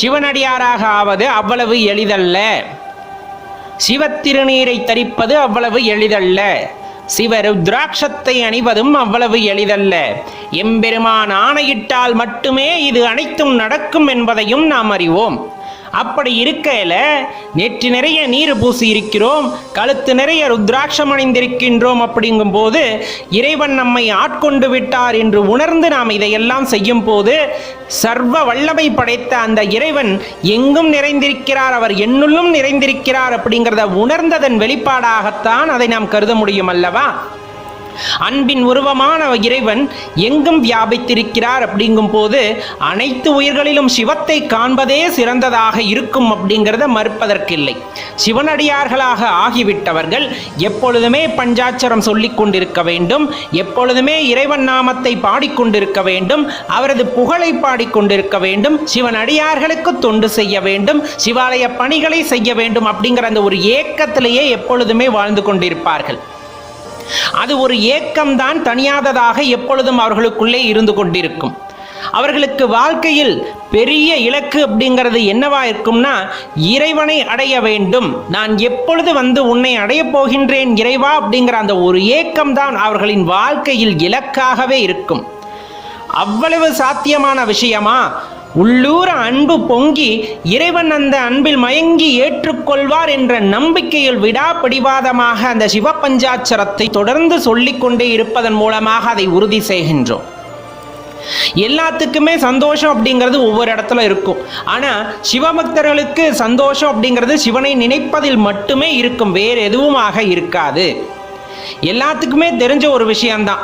சிவனடியாராக ஆவது அவ்வளவு எளிதல்ல. சிவத்திருநீரை தரிப்பது அவ்வளவு எளிதல்ல. சிவருத்ராட்சத்தை அணிவதும் அவ்வளவு எளிதல்ல. எம்பெருமான் ஆணையிட்டால் மட்டுமே இது அனைத்தும் நடக்கும் என்பதையும் நாம் அறிவோம். அப்படி இருக்கையில நெற்றி நிறைய நீர் பூசி இருக்கிறோம் கழுத்து நிறைய ருத்ராட்சம் அணிந்திருக்கின்றோம் அப்படிங்கும்போது இறைவன் நம்மை ஆட்கொண்டு விட்டார் என்று உணர்ந்து நாம் இதையெல்லாம் செய்யும் போது சர்வ வல்லமை படைத்த அந்த இறைவன் எங்கும் நிறைந்திருக்கிறார் அவர் என்னுள்ளும் நிறைந்திருக்கிறார் அப்படிங்கிறத உணர்ந்ததன் வெளிப்பாடாகத்தான் அதை நாம் கருத முடியும் அல்லவா? அன்பின் உருவமான இறைவன் எங்கும் வியாபித்திருக்கிறார் அப்படிங்கும் போது அனைத்து உயிர்களிலும் சிவத்தை காண்பதே சிறந்ததாக இருக்கும் அப்படிங்கிறத மறுப்பதற்கில்லை. சிவனடியார்களாக ஆகிவிட்டவர்கள் எப்பொழுதுமே பஞ்சாட்சரம் சொல்லிக் கொண்டிருக்க வேண்டும் எப்பொழுதுமே இறைவன் நாமத்தை பாடிக்கொண்டிருக்க வேண்டும் அவரது புகழை பாடிக்கொண்டிருக்க வேண்டும் சிவனடியார்களுக்கு தொண்டு செய்ய வேண்டும் சிவாலய பணிகளை செய்ய வேண்டும் அப்படிங்கிற அந்த ஒரு ஏக்கத்திலேயே எப்பொழுதுமே வாழ்ந்து கொண்டிருப்பார்கள். அது ஒரு ஏக்கம்தான் தனியாததாக எப்பொழுதும் அவர்களுக்குள்ளே இருந்து கொண்டிருக்கும். அவர்களுக்கு வாழ்க்கையில் பெரிய இலக்கு அப்படிங்கிறது என்னவா இருக்கும்னா இறைவனை அடைய வேண்டும். நான் எப்பொழுது வந்து உன்னை அடையப் போகின்றேன் இறைவா அப்படிங்கிற அந்த ஒரு ஏக்கம்தான் அவர்களின் வாழ்க்கையில் இலக்காகவே இருக்கும். அவ்வளவு சாத்தியமான விஷயமா? உள்ளூர அன்பு பொங்கி இறைவன் அந்த அன்பில் மயங்கி ஏற்றுக்கொள்வார் என்ற நம்பிக்கையில் விடாப்பிடிவாதமாக அந்த சிவபஞ்சாட்சரத்தை தொடர்ந்து சொல்லிக்கொண்டே இருப்பதன் மூலமாக அதை உறுதி செய்கின்றோம். எல்லாத்துக்குமே சந்தோஷம் அப்படிங்கிறது ஒவ்வொரு இடத்துல இருக்கும். ஆனால் சிவபக்தர்களுக்கு சந்தோஷம் அப்படிங்கிறது சிவனை நினைப்பதில் மட்டுமே இருக்கும் வேறு எதுவுமாக இருக்காது. எல்லாத்துக்குமே தெரிஞ்ச ஒரு விஷயம்தான்.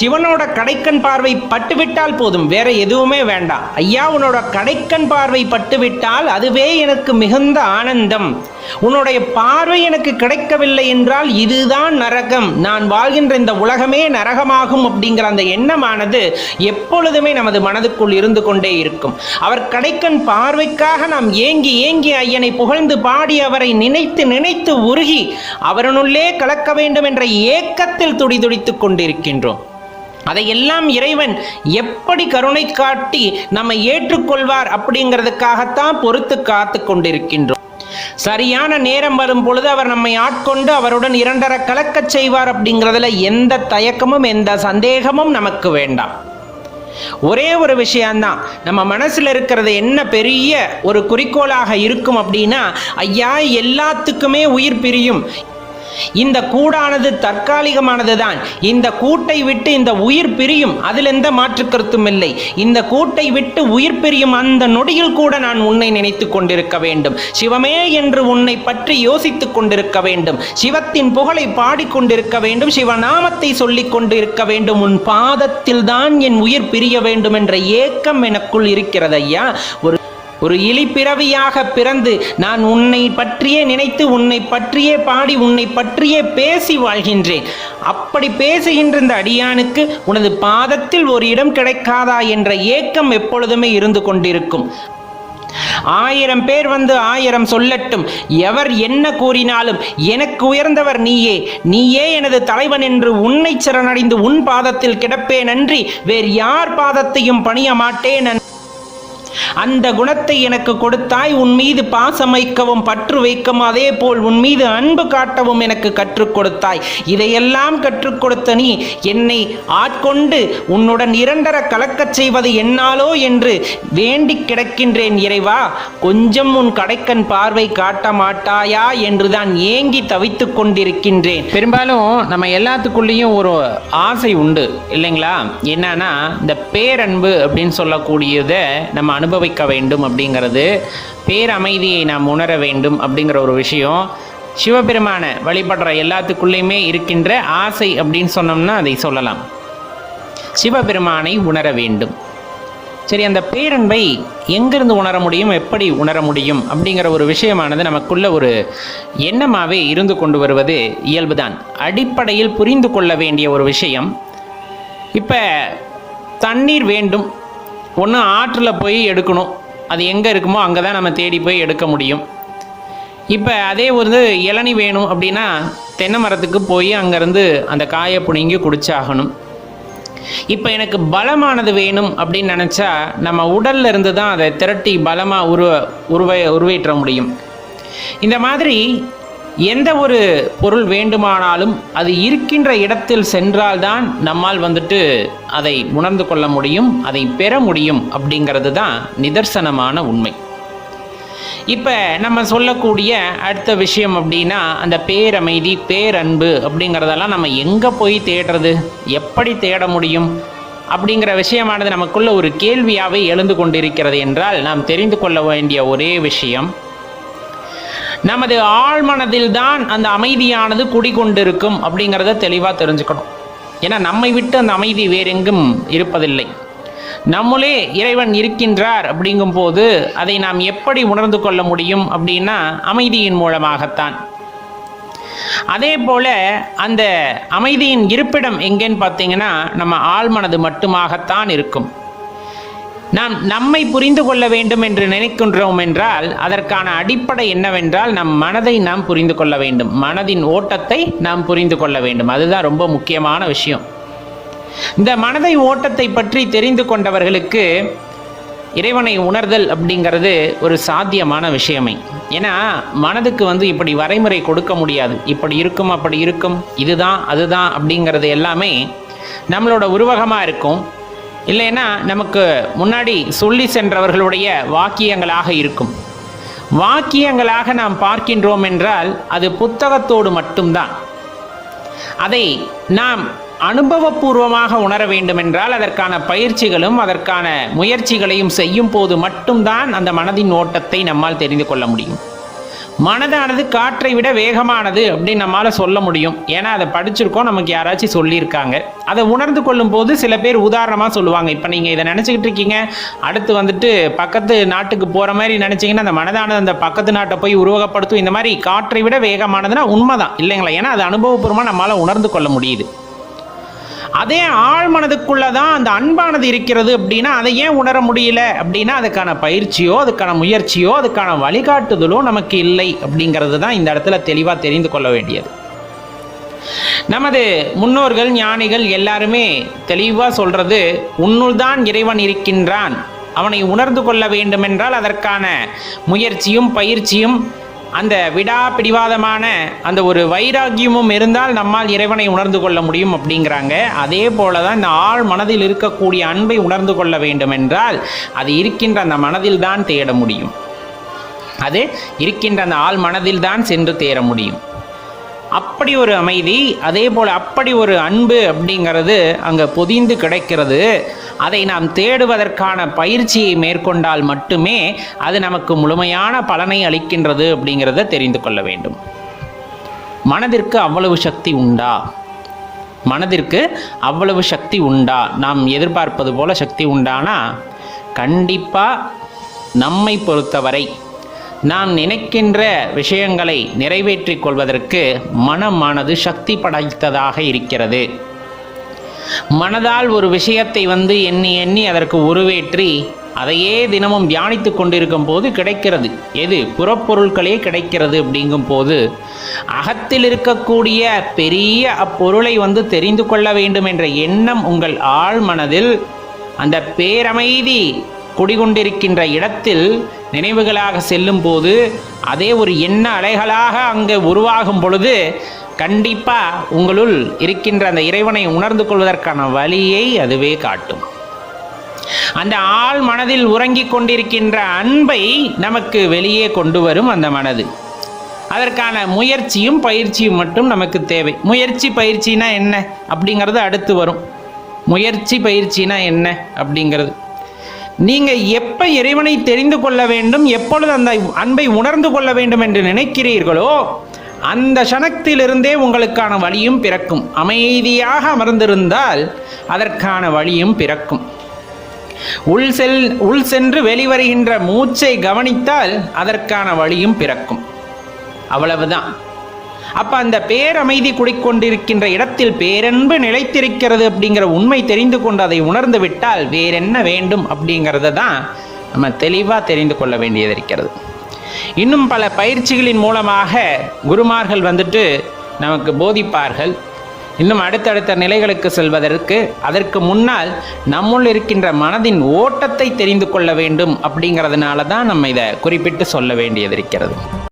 சிவனோட கடைக்கண் பார்வை பட்டுவிட்டால் போதும் வேற எதுவுமே வேண்டாம். ஐயா உன்னோட கடைக்கண் பார்வை பட்டுவிட்டால் அதுவே எனக்கு மிகுந்த ஆனந்தம். உன்னுடைய பார்வை எனக்கு கிடைக்கவில்லை என்றால் இதுதான் நரகம். நான் வாழ்கின்ற இந்த உலகமே நரகமாகும் அப்படிங்கிற அந்த எண்ணமானது எப்பொழுதுமே நமது மனதுக்குள் இருந்து கொண்டே இருக்கும். அவர் கடைக்கண் பார்வைக்காக நாம் ஏங்கி ஏங்கி ஐயனை புகழ்ந்து பாடி அவரை நினைத்து நினைத்து உருகி அவரனுள்ளே கலக்க வேண்டும் என்ற ஏக்கத்தில் துடிதுடித்துக் கொண்டிருக்கின்றோம். அதையெல்லாம் இறைவன் எப்படி கருணை காட்டி நம்மை ஏற்றுக்கொள்வார் அப்படிங்கிறதுக்காகத்தான் பொறுத்து காத்து கொண்டிருக்கின்றோம். சரியான நேரம் வரும் பொழுது அவர் நம்மை ஆட்கொண்டு அவருடன் இரண்டரை கலக்கச் செய்வார் அப்படிங்கிறதுல எந்த தயக்கமும் எந்த சந்தேகமும் நமக்கு வேண்டாம். ஒரே ஒரு விஷயம்தான். நம்ம மனசில் இருக்கிறது என்ன பெரிய ஒரு குறிக்கோளாக இருக்கும் அப்படின்னா ஐயா எல்லாத்துக்குமே உயிர் பிரியும். இந்த கூடானது தற்காலிகமானது தான் இந்த கூட்டை விட்டு இந்த உயிர் பிரியும். அதில் எந்த மாற்று கருத்தும் இல்லை. இந்த கூட்டை விட்டு உயிர் பிரியும் அந்த நொடியில் கூட நான் உன்னை நினைத்து கொண்டிருக்க வேண்டும். சிவமே என்று உன்னை பற்றி யோசித்துக் கொண்டிருக்க வேண்டும். சிவத்தின் புகழை பாடிக்கொண்டிருக்க வேண்டும். சிவநாமத்தை சொல்லிக் கொண்டிருக்க வேண்டும். உன் பாதத்தில் தான் என் உயிர் பிரிய வேண்டும் என்ற ஏக்கம் எனக்குள் இருக்கிறது ஐயா. ஒரு ஒரு இழிப்பிறவியாக பிறந்து நான் உன்னை பற்றியே நினைத்து உன்னை பற்றியே பாடி உன்னை பற்றியே பேசி வாழ்கின்றேன். அப்படி பேசுகின்ற இந்த அடியானுக்கு உனது பாதத்தில் ஒரு இடம் கிடைக்காதா என்ற ஏக்கம் எப்பொழுதுமே இருந்து கொண்டிருக்கும். ஆயிரம் பேர் வந்து ஆயிரம் சொல்லட்டும். எவர் என்ன கூறினாலும் எனக்கு உயர்ந்தவர் நீயே நீயே எனது தலைவன் என்று உன்னை சரணடைந்து உன் பாதத்தில் கிடப்பேன் அன்றி வேறு யார் பாதத்தையும் பணிய மாட்டேன் அந்த குணத்தை எனக்கு கொடுத்தாய் உன் மீது பாசம் வைக்கவும் பற்று வைக்கவும் அதே போல் உன் மீது அன்பு காட்டவும் எனக்கு கற்றுக் கொடுத்தாய். இதையெல்லாம் கற்றுக் கொடுத்த நீ என்னை ஆட்கொண்டு உன்னுடன் இரண்டர கலக்கச் செய்வது என்னாலோ என்று வேண்டி கிடக்கின்றேன் இறைவா. கொஞ்சம் உன் கடைக்கண் பார்வை காட்ட மாட்டாயா என்றுதான் ஏங்கி தவித்துக் கொண்டிருக்கின்றேன். பெரும்பாலும் நம்ம எல்லாத்துக்குள்ளேயும் ஒரு ஆசை உண்டு இல்லைங்களா? என்னன்னா இந்த பேரன்பு அப்படின்னு சொல்லக்கூடியதை நம்ம அனுபவிக்க வேண்டும் அப்படிங்கிறது பேரமைதியை நாம் உணர வேண்டும் அப்படிங்கிற ஒரு விஷயம். சிவபெருமான வழிபடுற எல்லாத்துக்குள்ளேயுமே இருக்கின்ற ஆசை அப்படின்னு சொன்னோம்னா அதை சொல்லலாம். சிவபெருமானை உணர வேண்டும். சரி அந்த பேரன்பை எங்கிருந்து உணர முடியும் எப்படி உணர முடியும் அப்படிங்கிற ஒரு விஷயமானது நமக்குள்ள ஒரு எண்ணமாகவே இருந்து கொண்டு வருவது இயல்புதான். அடிப்படையில் புரிந்து கொள்ள வேண்டிய ஒரு விஷயம். இப்போ தண்ணீர் வேண்டும் ஒன்று ஆற்றில் போய் எடுக்கணும். அது எங்கே இருக்குமோ அங்கே தான் நம்ம தேடி போய் எடுக்க முடியும். இப்போ அதே ஒரு இளநி வேணும் அப்படின்னா தென்னை மரத்துக்கு போய் அங்கேருந்து அந்த காயை புனிங்கி குடிச்சாகணும். இப்போ எனக்கு பலமானது வேணும் அப்படின்னு நினச்சா நம்ம உடல்ல இருந்து தான் அதை திரட்டி பலமாக உருவ உருவ உருவேற்ற முடியும். இந்த மாதிரி எந்த ஒரு பொருள் வேண்டுமானாலும் அது இருக்கின்ற இடத்தில் சென்றால்தான் நம்மால் வந்துட்டு அதை உணர்ந்து கொள்ள முடியும் அதை பெற முடியும் அப்படிங்கிறது தான் நிதர்சனமான உண்மை. இப்போ நம்ம சொல்லக்கூடிய அடுத்த விஷயம் அப்படின்னா அந்த பேரமைதி பேரன்பு அப்படிங்கிறதெல்லாம் நம்ம எங்கே போய் தேடுறது எப்படி தேட முடியும் அப்படிங்கிற விஷயமானது நமக்குள்ள ஒரு கேள்வியாகவே எழுந்து கொண்டிருக்கிறது என்றால் நாம் தெரிந்து கொள்ள வேண்டிய ஒரே விஷயம் நமது ஆழ்மனதில் தான் அந்த அமைதியானது குடிகொண்டிருக்கும் அப்படிங்கிறத தெளிவாக தெரிஞ்சுக்கணும். ஏன்னா நம்மை விட்டு அந்த அமைதி வேறெங்கும் இருப்பதில்லை. நம்மளே இறைவன் இருக்கின்றார் அப்படிங்கும்போது அதை நாம் எப்படி உணர்ந்து கொள்ள முடியும் அப்படின்னா அமைதியின் மூலமாகத்தான். அதே போல அந்த அமைதியின் இருப்பிடம் எங்கேன்னு பார்த்தீங்கன்னா நம்ம ஆழ்மனது மட்டுமாகத்தான் இருக்கும். நாம் நம்மை புரிந்து கொள்ள வேண்டும் என்று நினைக்கின்றோம் என்றால் அதற்கான அடிப்படை என்னவென்றால் நம் மனதை நாம் புரிந்து கொள்ள வேண்டும். மனதின் ஓட்டத்தை நாம் புரிந்து கொள்ள வேண்டும். அதுதான் ரொம்ப முக்கியமான விஷயம். இந்த மனதை ஓட்டத்தை பற்றி தெரிந்து கொண்டவர்களுக்கு இறைவனை உணர்தல் அப்படிங்கிறது ஒரு சாத்தியமான விஷயமே. ஏன்னா மனதுக்கு வந்து இப்படி வரைமுறை கொடுக்க முடியாது. இப்படி இருக்கும் அப்படி இருக்கும். இதுதான் அதுதான் அப்படிங்கிறது எல்லாமே நம்மளோட உருவகமாக இருக்கும். இல்லைன்னா நமக்கு முன்னாடி சொல்லி சென்றவர்களுடைய வாக்கியங்களாக இருக்கும். வாக்கியங்களாக நாம் பார்க்கின்றோம் என்றால் அது புத்தகத்தோடு மட்டும்தான். அதை நாம் அனுபவபூர்வமாக உணர வேண்டுமென்றால் அதற்கான பயிற்சிகளும் அதற்கான முயற்சிகளையும் செய்யும் போது மட்டும்தான் அந்த மனதின் ஓட்டத்தை நம்மால் தெரிந்து கொள்ள முடியும். மனதானது காற்றை விட வேகமானது அப்படின்னு நம்மளால் சொல்ல முடியும். ஏன்னா அதை படிச்சிருக்கோம் நமக்கு யாராச்சும் சொல்லியிருக்காங்க. அதை உணர்ந்து கொள்ளும் போது சில பேர் உதாரணமாக சொல்லுவாங்க. இப்போ நீங்கள் இதை நினச்சிக்கிட்டு இருக்கீங்க. அடுத்து வந்துட்டு பக்கத்து நாட்டுக்கு போகிற மாதிரி நினச்சிங்கன்னா அந்த மனதானது அந்த பக்கத்து நாட்டை போய் உருவகப்படுத்தும். இந்த மாதிரி காற்றை விட வேகமானதுன்னா உண்மைதான். இல்லைங்களா? ஏன்னா அது அனுபவபூர்வமாக நம்மளால் உணர்ந்து கொள்ள முடியுது. அதே ஆழ் மனதுக்குள்ளே தான் அந்த அன்பானது இருக்கிறது அப்படின்னா அதை ஏன் உணர முடியல அப்படின்னா அதுக்கான பயிற்சியோ அதுக்கான முயற்சியோ அதுக்கான வழிகாட்டுதலோ நமக்கு இல்லை அப்படிங்கிறது தான் இந்த இடத்துல தெளிவாக தெரிந்து கொள்ள வேண்டியது. நமது முன்னோர்கள் ஞானிகள் எல்லாருமே தெளிவாக சொல்றது உன்னுள் தான் இறைவன் இருக்கின்றான். அவனை உணர்ந்து கொள்ள வேண்டுமென்றால் அதற்கான முயற்சியும் பயிற்சியும் அந்த விடா பிடிவாதமான அந்த ஒரு வைராக்கியமும் இருந்தால் நம்மால் இறைவனை உணர்ந்து கொள்ள முடியும் அப்படிங்கிறாங்க. அதே போல தான் இந்த ஆழ் மனதில் இருக்கக்கூடிய அன்பை உணர்ந்து கொள்ள வேண்டும் என்றால் அது இருக்கின்ற அந்த மனதில் தான் தேட முடியும். அது இருக்கின்ற அந்த ஆள் மனதில் தான் சென்று தேர முடியும். அப்படி ஒரு அமைதி அதே போல் அப்படி ஒரு அன்பு அப்படிங்கிறது அங்கே பொதிந்து கிடைக்கிறது. அதை நாம் தேடுவதற்கான பயிற்சியை மேற்கொண்டால் மட்டுமே அது நமக்கு முழுமையான பலனை அளிக்கின்றது அப்படிங்கிறத தெரிந்து கொள்ள வேண்டும். மனதிற்கு அவ்வளவு சக்தி உண்டா? மனதிற்கு அவ்வளவு சக்தி உண்டா? நாம் எதிர்பார்ப்பது போல சக்தி உண்டானா? கண்டிப்பாக நம்மை பொறுத்தவரை நாம் நினைக்கின்ற விஷயங்களை நிறைவேற்றிக் கொள்வதற்கு மனமானது சக்தி படைத்ததாக இருக்கிறது. மனதால் ஒரு விஷயத்தை வந்து எண்ணி எண்ணி அதற்கு உருவேற்றி அதையே தினமும் தியானித்து கொண்டிருக்கும் போது கிடைக்கிறது. எது? புறப்பொருட்களே கிடைக்கிறது அப்படிங்கும் போது அகத்தில் இருக்கக்கூடிய பெரிய அப்பொருளை வந்து தெரிந்து கொள்ள வேண்டும் என்ற எண்ணம் உங்கள் ஆழ் மனதில் அந்த பேரமைதி குடிகொண்டிருக்கின்ற இடத்தில் நினைவுகளாக செல்லும் போது அதே ஒரு எண்ண அலைகளாக அங்கே உருவாகும் பொழுது கண்டிப்பாக உங்களுள் இருக்கின்ற அந்த இறைவனை உணர்ந்து கொள்வதற்கான வழியை அதுவே காட்டும். அந்த ஆள் மனதில் உறங்கிக் கொண்டிருக்கின்ற அன்பை நமக்கு வெளியே கொண்டு வரும் அந்த மனது. அதற்கான முயற்சியும் பயிற்சியும் மட்டும் நமக்கு தேவை. முயற்சி பயிற்சினா என்ன? அப்படிங்கிறது அடுத்து வரும். முயற்சி பயிற்சினா என்ன? அப்படிங்கிறது. நீங்கள் எப்போ இறைவனை தெரிந்து கொள்ள வேண்டும் எப்பொழுது அந்த அன்பை உணர்ந்து கொள்ள வேண்டும் என்று நினைக்கிறீர்களோ அந்த சனத்திலிருந்தே உங்களுக்கான வழியும் பிறக்கும். அமைதியாக அமர்ந்திருந்தால் அதற்கான வழியும் பிறக்கும். உள் செல் உள் சென்று வெளிவருகின்ற மூச்சை கவனித்தால் அதற்கான வழியும் பிறக்கும். அவ்வளவுதான். அப்ப அந்த பேரமைதி குடிக்கொண்டிருக்கின்ற இடத்தில் பேரன்பு நிலைத்திருக்கிறது அப்படிங்கிற உண்மை தெரிந்து கொண்டு அதை உணர்ந்து விட்டால் வேறென்ன வேண்டும் அப்படிங்கிறத தான் நம்ம தெளிவாக தெரிந்து கொள்ள வேண்டியது இருக்கிறது. இன்னும் பல பயிற்சிகளின் மூலமாக குருமார்கள் வந்துட்டு நமக்கு போதிப்பார்கள். இன்னும் அடுத்தடுத்த நிலைகளுக்கு செல்வதற்கு அதற்கு முன்னால் நம்முள் இருக்கின்ற மனதின் ஓட்டத்தை தெரிந்து கொள்ள வேண்டும் அப்படிங்கிறதுனால தான் நம்ம இதை குறிப்பிட்டு சொல்ல வேண்டியது இருக்கிறது.